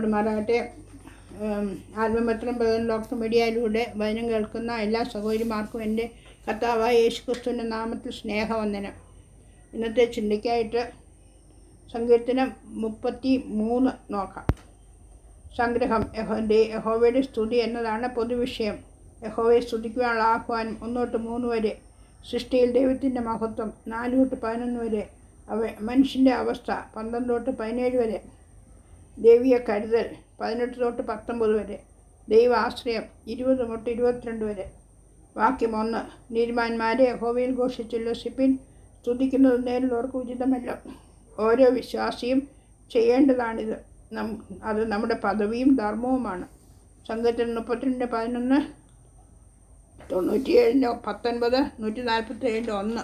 വാഴ്ത്തപ്പെടുമാറാകട്ടെ ആത്മപത്രം ലോക്ക് മീഡിയയിലൂടെ വചനം കേൾക്കുന്ന എല്ലാ സഹോദരിമാർക്കും എന്റെ കർത്താവായ യേശു ക്രിസ്തുവിന്റെ നാമത്തിൽ സ്നേഹവന്ദനം. ഇന്നത്തെ ചിന്തയ്ക്കായിട്ട് സങ്കീർത്തനം മുപ്പത്തി മൂന്ന് നോക്കാം. സംഗ്രഹം യഹോന്റെ യഹോവയുടെ സ്തുതി എന്നതാണ് പൊതുവിഷയം. യഹോവയെ സ്തുതിക്കുവാനുള്ള ആഹ്വാനം ഒന്നോട്ട് മൂന്ന് വരെ. സൃഷ്ടിയിൽ ദൈവത്തിന്റെ മഹത്വം നാല് തൊട്ട് പതിനൊന്ന് വരെ. അവ മനുഷ്യന്റെ അവസ്ഥ പന്ത്രണ്ട് തൊട്ട് പതിനേഴ് വരെ. ദൈവീയ കരുതൽ പതിനെട്ട് തൊട്ട് പത്തൊമ്പത് വരെ. ദൈവ ആശ്രയം ഇരുപത് തൊട്ട് ഇരുപത്തിരണ്ട് വരെ. വാക്യം ഒന്ന് നീതിമാന്മാരെ യഹോവയിൽ ഘോഷിച്ചുല്ലസിപ്പിൻ സ്തുതിക്കുന്നത് നേരിലുള്ളവർക്ക് ഉചിതമല്ല. ഓരോ വിശ്വാസിയും ചെയ്യേണ്ടതാണിത്. നം അത് നമ്മുടെ പദവിയും ധർമ്മവുമാണ്. സംഘത്തിന് മുപ്പത്തിരണ്ട് പതിനൊന്ന് തൊണ്ണൂറ്റിയേഴിന്റെ പത്തൊൻപത് നൂറ്റി നാൽപ്പത്തി ഏഴിന്റെ ഒന്ന്.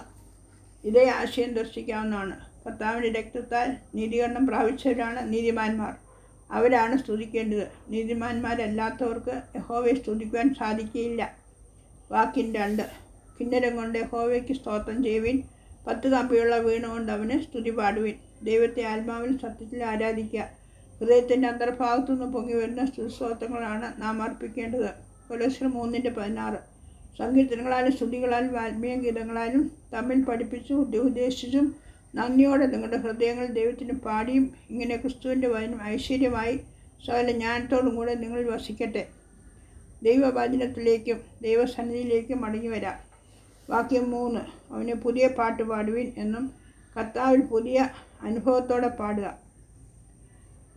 ഇതേ ആശയം ദർശിക്കാവുന്നതാണ്. കർത്താവിന്റെ രക്തത്താൽ നീതികരണം പ്രാപിച്ചവരാണ് നീതിമാന്മാർ. അവരാണ് സ്തുതിക്കേണ്ടത്. നീതിമാന്മാരല്ലാത്തവർക്ക് യഹോവയെ സ്തുതിക്കുവാൻ സാധിക്കുകയില്ല. വാക്കിൻ രണ്ട്. കിന്നരം കൊണ്ട് യഹോവയ്ക്ക് സ്തോത്രം ചെയ്യുവിൻ. പത്ത് കമ്പിയുള്ള വീണുകൊണ്ട് അവന് സ്തുതി പാടുവിൻ. ദൈവത്തെ ആത്മാവിൽ സത്യത്തിൽ ആരാധിക്കുക. ഹൃദയത്തിന്റെ അന്തർഭാഗത്തു നിന്ന് പൊങ്ങി വരുന്ന സ്തുതിസ്തോത്രങ്ങളാണ് നാം അർപ്പിക്കേണ്ടത്. കൊലശ്രം മൂന്നിന്റെ പതിനാറ്. സങ്കീർത്തനങ്ങളാലും സ്തുതികളാലും ആത്മീയ ഗീതങ്ങളാലും തമ്മിൽ പഠിപ്പിച്ചും ഉദ്ദേശിച്ചും നന്ദിയോടെ നിങ്ങളുടെ ഹൃദയങ്ങൾ ദൈവത്തിന് പാടിയും ഇങ്ങനെ ക്രിസ്തുവിന്റെ വചനം ഐശ്വര്യമായി. സകല ജ്ഞാനത്തോടും കൂടെ നിങ്ങൾ വസിക്കട്ടെ. ദൈവവചനത്തിലേക്കും ദൈവസന്നിധിയിലേക്കും മടങ്ങി വരാം. വാക്യം മൂന്ന്. അവന് പുതിയ പാട്ട് പാടുവിൻ എന്നും കർത്താവിൽ പുതിയ അനുഭവത്തോടെ പാടുക.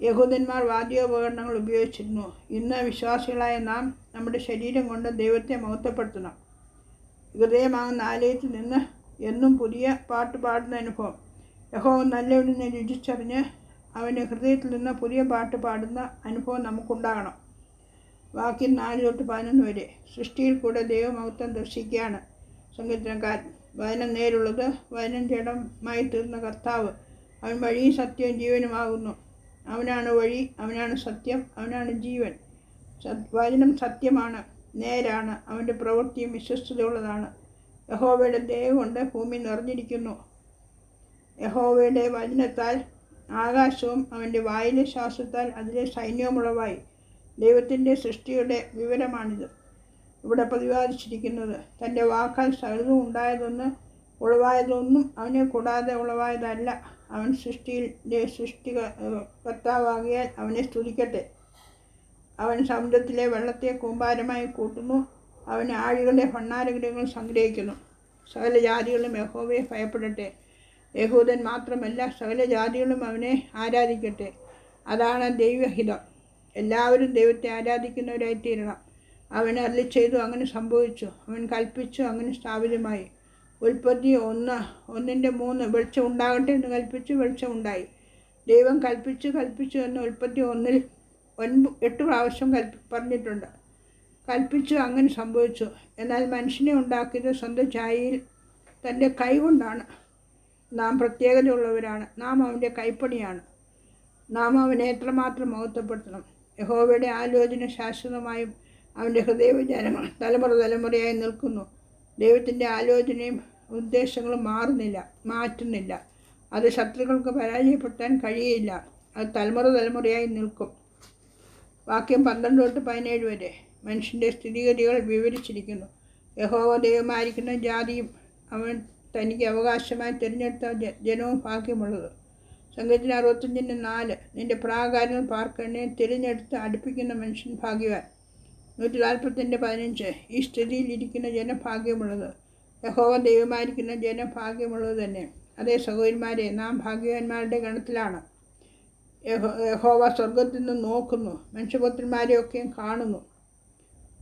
യഹൂദന്മാർ വാദ്യോപകരണങ്ങൾ ഉപയോഗിച്ചിരുന്നു. ഇന്ന് വിശ്വാസികളായ നാം നമ്മുടെ ശരീരം കൊണ്ട് ദൈവത്തെ മഹത്വപ്പെടുത്തണം. ഹൃദയമാകുന്ന ആലയത്തിൽ നിന്ന് എന്നും പുതിയ പാട്ട് പാടുന്ന അനുഭവം. യഹോവ നല്ലവനെന്ന് രുചിച്ചറിഞ്ഞ് അവന് ഹൃദയത്തിൽ നിന്ന് പുതിയ പാട്ട് പാടുന്ന അനുഭവം നമുക്കുണ്ടാകണം. വാക്യം നാല് തൊട്ട് പതിനൊന്ന് വരെ. സൃഷ്ടിയിൽ കൂടെ ദൈവമഹത്വം ദർശിക്കുകയാണ്. സങ്കീർത്തനക്കാരൻ. വചനം നേരുള്ളത് വചനം ജഡമായി തീർന്ന കർത്താവ്. അവൻ വഴിയും സത്യവും ജീവനുമാകുന്നു അവനാണ് വഴി അവനാണ് സത്യം അവനാണ് ജീവൻ. വചനം സത്യമാണ് നേരാണ്. അവന്റെ പ്രവൃത്തിയും വിശ്വസ്തതയുള്ളതാണ്. യഹോവയുടെ ദയവുകൊണ്ട് കൊണ്ട് ഭൂമി നിറഞ്ഞിരിക്കുന്നു. യഹോവയുടെ വചനത്താൽ ആകാശവും അവന്റെ വായിലെ ശ്വാസത്താൽ അതിലെ സൈന്യവുമുളവായി. ദൈവത്തിന്റെ സൃഷ്ടിയുടെ വിവരമാണിത്. ഇവിടെ പ്രതിപാദിച്ചിരിക്കുന്നത് തന്റെ വാക്കാൽ സകലതും ഉണ്ടായതൊന്ന് ഉളവായതൊന്നും അവനെ കൂടാതെ ഉളവായതല്ല. അവൻ സൃഷ്ടിയിലെ സൃഷ്ടി കർത്താവാകിയാൽ അവനെ സ്തുതിക്കട്ടെ. അവൻ സമുദ്രത്തിലെ വെള്ളത്തെ കൂമ്പാരമായി കൂട്ടുന്നു. അവൻ ആഴികളുടെ ഭണ്ണാരഗ്രഹങ്ങൾ സംഗ്രഹിക്കുന്നു. സകല ജാതികളും യഹോവയെ ഭയപ്പെടട്ടെ. യഹൂദൻ മാത്രമല്ല സകല ജാതികളും അവനെ ആരാധിക്കട്ടെ. അതാണ് ദൈവഹിതം. എല്ലാവരും ദൈവത്തെ ആരാധിക്കുന്നവരായിത്തീരണം. അവൻ അരളി ചെയ്തു അങ്ങനെ സംഭവിച്ചു. അവൻ കൽപ്പിച്ചു അങ്ങനെ സ്ഥാപിതമായി. ഉൽപ്പത്തി ഒന്ന് ഒന്നിന്റെ മൂന്ന് വെളിച്ചം ഉണ്ടാകട്ടെ എന്ന് കൽപ്പിച്ചു വെളിച്ചം ഉണ്ടായി. ദൈവം കൽപ്പിച്ചു കൽപ്പിച്ചു എന്ന് ഉൽപ്പത്തി ഒന്നിൽ ഒൻപ എട്ട് പ്രാവശ്യം കൽപ്പി പറഞ്ഞിട്ടുണ്ട്. കൽപ്പിച്ചു അങ്ങനെ സംഭവിച്ചു. എന്നാൽ മനുഷ്യനെ ഉണ്ടാക്കിയത് സ്വന്തം ചായയിൽ തന്റെ കൈ കൊണ്ടാണ് നാം പ്രത്യേകതയുള്ളവരാണ്. നാം അവന്റെ കൈപ്പണിയാണ്. നാം അവനെ എത്രമാത്രം മഹത്വപ്പെടുത്തണം? യഹോവയുടെ ആലോചന ശാശ്വതമായും അവന്റെ ഹൃദയവിചാരങ്ങൾ തലമുറ തലമുറയായി നിൽക്കുന്നു. ദൈവത്തിന്റെ ആലോചനയും ഉദ്ദേശങ്ങളും മാറുന്നില്ല മാറ്റുന്നില്ല. അത് ശത്രുക്കൾക്ക് പരാജയപ്പെടുത്താൻ കഴിയില്ല. അത് തലമുറ തലമുറയായി നിൽക്കും. വാക്യം പന്ത്രണ്ട് തൊട്ട് പതിനേഴ് വരെ മനുഷ്യന്റെ സ്ഥിതിഗതികൾ വിവരിച്ചിരിക്കുന്നു. യഹോവ ദൈവമായിരിക്കുന്ന ജാതിയും അവൻ തനിക്ക് അവകാശമായി തിരഞ്ഞെടുത്ത ജനവും ഭാഗ്യമുള്ളത്. സംഘത്തിന് അറുപത്തഞ്ചിന്റെ നാല്. നിന്റെ പ്രാകാരങ്ങൾ പാർക്കണ്ണെ തിരഞ്ഞെടുത്ത് അടുപ്പിക്കുന്ന മനുഷ്യൻ ഭാഗ്യവാൻ. നൂറ്റി നാൽപ്പത്തിന്റെ പതിനഞ്ച്. ഈ സ്ഥിതിയിൽ ഇരിക്കുന്ന ജനഭാഗ്യമുള്ളത്. യഹോവ ദൈവമായിരിക്കുന്ന ജനഭാഗ്യമുള്ളത് തന്നെ. അതേ സഹോദരിമാരെ നാം ഭാഗ്യവാന്മാരുടെ ഗണത്തിലാണ്. യഹോ യഹോവ സ്വർഗത്തിൽ നിന്ന് നോക്കുന്നു. മനുഷ്യപുത്രന്മാരെയൊക്കെയും കാണുന്നു.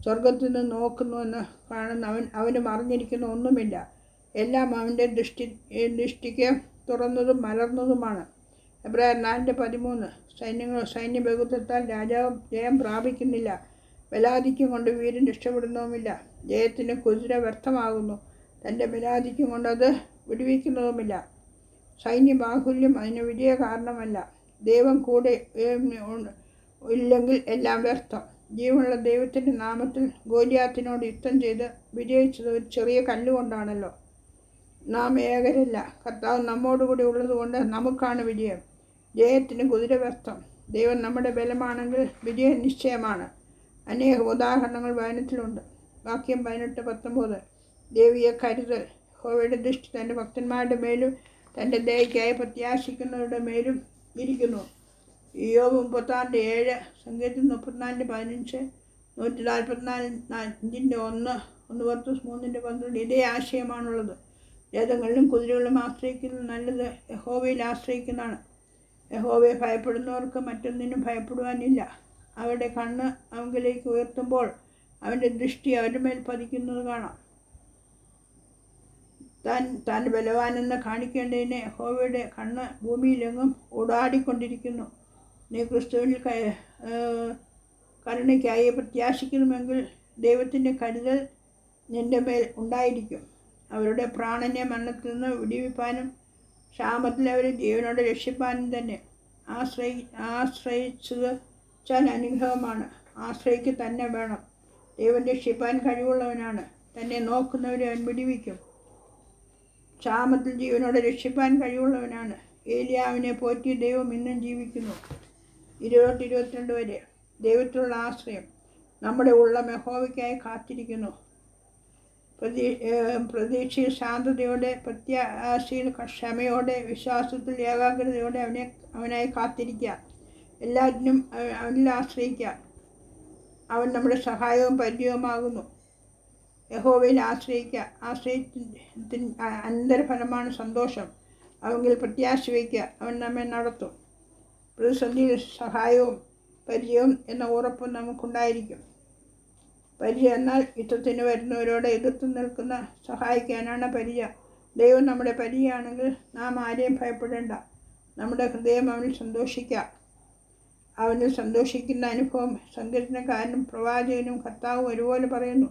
സ്വർഗത്തിൽ നിന്ന് നോക്കുന്നു എന്ന് കാണുന്ന അവൻ അവന് മറിഞ്ഞിരിക്കുന്ന ഒന്നുമില്ല. എല്ലാം അവന്റെ ദൃഷ്ടി ദൃഷ്ടിക്ക് തുറന്നതും മലർന്നതുമാണ് എബ്രായർ നാലിന്റെ പതിമൂന്ന്. സൈന്യങ്ങൾ സൈന്യ ബഹുത്വത്താൽ രാജാവ് ജയം പ്രാപിക്കുന്നില്ല. ബലാധിക്യം കൊണ്ട് വീരൻ രക്ഷപ്പെടുന്നതുമില്ല. ജയത്തിന് കുതിര വ്യർത്ഥമാകുന്നു. തന്റെ ബലാധിക്യം കൊണ്ടത് വിടുവിക്കുന്നതുമില്ല. സൈന്യ ബാഹുല്യം അതിന് വിജയ കാരണമല്ല. ദൈവം കൂടെ ഇല്ലെങ്കിൽ എല്ലാം വ്യർത്ഥം. ജീവനുള്ള ദൈവത്തിന്റെ നാമത്തിൽ ഗോലിയാത്തിനോട് യുദ്ധം ചെയ്ത് വിജയിച്ചത് ഒരു ചെറിയ കല്ലുകൊണ്ടാണല്ലോ. നാം ഏകരല്ല. കർത്താവ് നമ്മോടുകൂടി ഉള്ളതുകൊണ്ട് നമുക്കാണ് വിജയം. ജയത്തിന് കുതിര വ്യർത്ഥം ദൈവം നമ്മുടെ ബലമാണെങ്കിൽ വിജയം നിശ്ചയമാണ്. അനേക ഉദാഹരണങ്ങൾ വചനത്തിലുണ്ട് വാക്യം പതിനെട്ട് പത്തൊമ്പത്. ദേവിയെ കരുതൽ. ഹോവയുടെ ദൃഷ്ടി തന്റെ ഭക്തന്മാരുടെ മേലും തന്റെ ദയക്കായി പ്രത്യാശിക്കുന്നവരുടെ മേലും ഇരിക്കുന്നു. യോബ് മുപ്പത്താറിന്റെ ഏഴ് സംഗീതം മുപ്പത്തിനാലിന്റെ പതിനഞ്ച് നൂറ്റി നാൽപ്പത്തിനാലിന്റെ അഞ്ചിന്റെ ഒന്ന് ഒന്ന് പത്ത് മൂന്നിന്റെ പന്ത്രണ്ട്. ഇതേ ആശയമാണുള്ളത്. രഥങ്ങളിലും കുതിരകളിലും ആശ്രയിക്കുന്നത് നല്ലത് യഹോവയിൽ ആശ്രയിക്കുന്നതാണ്. യഹോവയെ ഭയപ്പെടുന്നവർക്ക് മറ്റൊന്നിനും ഭയപ്പെടുവാനില്ല. അവരുടെ കണ്ണ് അവങ്കിലേക്ക് ഉയർത്തുമ്പോൾ അവന്റെ ദൃഷ്ടി അവരുടെ മേൽ പതിക്കുന്നത് കാണാം. താൻ താൻ ബലവാനെന്ന് കാണിക്കേണ്ടതിന് യഹോവയുടെ കണ്ണ് ഭൂമിയിലെങ്ങും ഓടാടിക്കൊണ്ടിരിക്കുന്നു. നീ ക്രിസ്തുവിൽ കരുണയ്ക്കായി പ്രത്യാശിക്കണമെങ്കിൽ ദൈവത്തിന്റെ കരുതൽ നിന്റെ മേൽ ഉണ്ടായിരിക്കും. അവരുടെ പ്രാണനെ മരണത്തിൽ നിന്ന് വിടിവിപ്പാനും ക്ഷാമത്തിൽ അവരെ ജീവനോടെ രക്ഷിപ്പാനും തന്നെ ആശ്രയി ആശ്രയിച്ചത് വെച്ചാൽ അനുഗ്രഹമാണ്. ആശ്രയിക്ക് തന്നെ വേണം. ദൈവം രക്ഷിപ്പാൻ കഴിവുള്ളവനാണ്. തന്നെ നോക്കുന്നവരെ അവൻ വിടിവിക്കും. ക്ഷാമത്തിൽ ജീവനോടെ രക്ഷിപ്പാൻ കഴിവുള്ളവനാണ്. ഏലിയാവിനെ പോറ്റി ദൈവം ഇന്നും ജീവിക്കുന്നു. ഇരുപത്തി ഇരുപത്തിരണ്ട് വരെ ദൈവത്തിലുള്ള ആശ്രയം നമ്മുടെ ഉള്ള മെഹോവയ്ക്കായി കാത്തിരിക്കുന്നു. പ്രതീ പ്രതീക്ഷയിൽ ശാന്തതയോടെ പ്രത്യാശയിൽ ക്ഷമയോടെ വിശ്വാസത്തിൽ ഏകാഗ്രതയോടെ അവനെ അവനായി കാത്തിരിക്കുക. എല്ലാറ്റിനും അവനിൽ ആശ്രയിക്കുക. അവൻ നമ്മുടെ സഹായവും പരിചയവുമാകുന്നു. യഹോവയിൽ ആശ്രയിക്കുക. ആശ്രയത്തിൻ അനന്തരഫലമാണ് സന്തോഷം. അവങ്കിൽ പ്രത്യാശ വയ്ക്കുക. അവൻ നമ്മെ നടത്തും. പ്രതിസന്ധിയിൽ സഹായവും പരിചയവും എന്ന ഉറപ്പും നമുക്കുണ്ടായിരിക്കും. പരിചയം. എന്നാൽ യുദ്ധത്തിന് വരുന്നവരോട് എതിർത്ത് നിൽക്കുന്ന സഹായിക്കാനാണ് പരിചയ. ദൈവം നമ്മുടെ പരിചയമാണെങ്കിൽ നാം ആരെയും ഭയപ്പെടേണ്ട. നമ്മുടെ ഹൃദയം അവനിൽ സന്തോഷിക്കാം. അവനിൽ സന്തോഷിക്കുന്ന അനുഭവം സങ്കീർത്തനക്കാരനും പ്രവാചകനും കർത്താവും ഒരുപോലെ പറയുന്നു.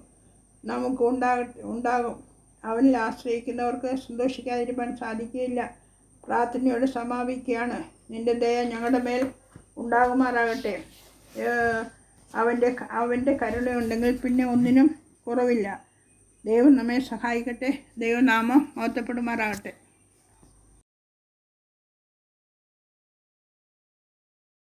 നമുക്ക് ഉണ്ടാക ഉണ്ടാകും. അവനിൽ ആശ്രയിക്കുന്നവർക്ക് സന്തോഷിക്കാതിരിക്കാൻ സാധിക്കുകയില്ല. പ്രാർത്ഥനയോട് സമാപിക്കുകയാണ്. നിന്റെ ദയ ഞങ്ങളുടെ മേൽ ഉണ്ടാകുമാറാകട്ടെ. അവന്റെ അവന്റെ കരുണയുണ്ടെങ്കിൽ പിന്നെ ഒന്നിനും കുറവില്ല. ദൈവം നമ്മെ സഹായിക്കട്ടെ. ദൈവനാമം മഹത്വപ്പെടുമാറാകട്ടെ.